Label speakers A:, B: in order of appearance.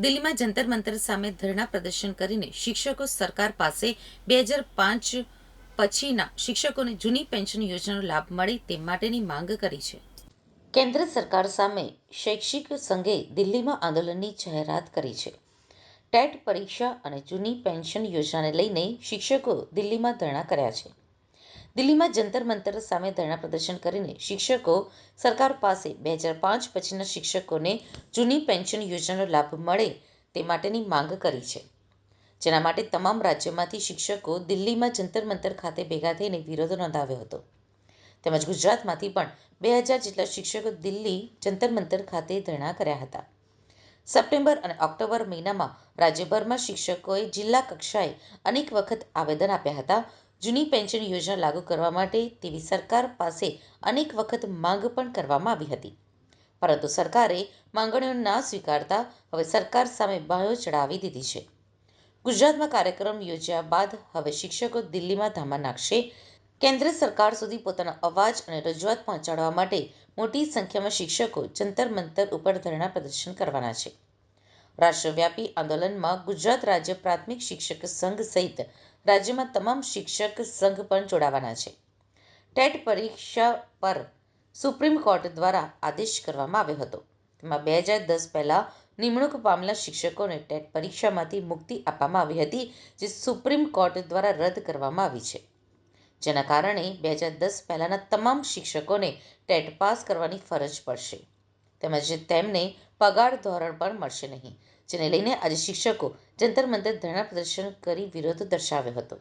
A: દિલ્હીમાં જંતર મંતર સામે ધરણા પ્રદર્શન કરીને શિક્ષકો સરકાર પાસે બે હજાર પાંચ પછીના શિક્ષકોને જૂની પેન્શન યોજનાનો લાભ મળે તે માટેની માંગ કરી છે. કેન્દ્ર સરકાર સામે શૈક્ષિક સંઘે દિલ્હીમાં આંદોલનની જાહેરાત કરી છે. ટેટ પરીક્ષા અને જૂની પેન્શન યોજનાને લઈને શિક્ષકો દિલ્હીમાં ધરણા કર્યા છે. દિલ્હીમાં જંતર મંતર સામે ધરણા પ્રદર્શન કરીને શિક્ષકો સરકાર પાસે બે હજાર પાંચ પછીના શિક્ષકોને જૂની પેન્શન યોજનાનો લાભ મળે તે માટેની માંગ કરી છે. જેના માટે તમામ રાજ્યોમાંથી શિક્ષકો દિલ્હીમાં જંતર મંતર ખાતે ભેગા થઈને વિરોધ નોંધાવ્યો હતો. તેમજ ગુજરાતમાંથી પણ બે હજાર જેટલા શિક્ષકો દિલ્હી જંતર મંતર ખાતે ધરણા કર્યા હતા. સપ્ટેમ્બર અને ઓક્ટોબર મહિનામાં રાજ્યભરમાં શિક્ષકોએ જિલ્લા કક્ષાએ અનેક વખત આવેદન આપ્યા હતા. જૂની પેન્શન યોજના લાગુ કરવા માટે તેવી સરકાર પાસે અનેક વખત માંગ પણ કરવામાં આવી હતી. પરંતુ સરકારે માંગણીઓ ના સ્વીકારતા હવે સરકાર સામે બાયો ચડાવી દીધી છે. ગુજરાતમાં કાર્યક્રમ યોજ્યા બાદ હવે શિક્ષકો દિલ્હીમાં ધામા નાખશે. કેન્દ્ર સરકાર સુધી પોતાનો અવાજ અને રજૂઆત પહોંચાડવા માટે મોટી સંખ્યામાં શિક્ષકો જંતર મંતર ઉપર ધરણા પ્રદર્શન કરવાના છે. રાષ્ટ્રવ્યાપી આંદોલનમાં ગુજરાત રાજ્ય પ્રાથમિક શિક્ષક સંઘ સહિત રાજ્યમાં તમામ શિક્ષક સંઘ પણ જોડાવાના છે. ટેટ પરીક્ષા પર સુપ્રીમ કોર્ટ દ્વારા આદેશ કરવામાં આવ્યો હતો. તેમાં બે હજાર દસ પહેલાં નિમણૂક પામેલા શિક્ષકોને ટેટ પરીક્ષામાંથી મુક્તિ આપવામાં આવી હતી, જે સુપ્રીમ કોર્ટ દ્વારા રદ કરવામાં આવી છે. જેના કારણે બે હજાર દસ પહેલાંના તમામ શિક્ષકોને ટેટ પાસ કરવાની ફરજ પડશે. તેમજ તેમને પગાર ધોરણ પણ મળશે નહીં. જેને લઈને આજે શિક્ષકો જંતર મંતર ધરણા પ્રદર્શન કરી વિરોધ દર્શાવ્યો હતો.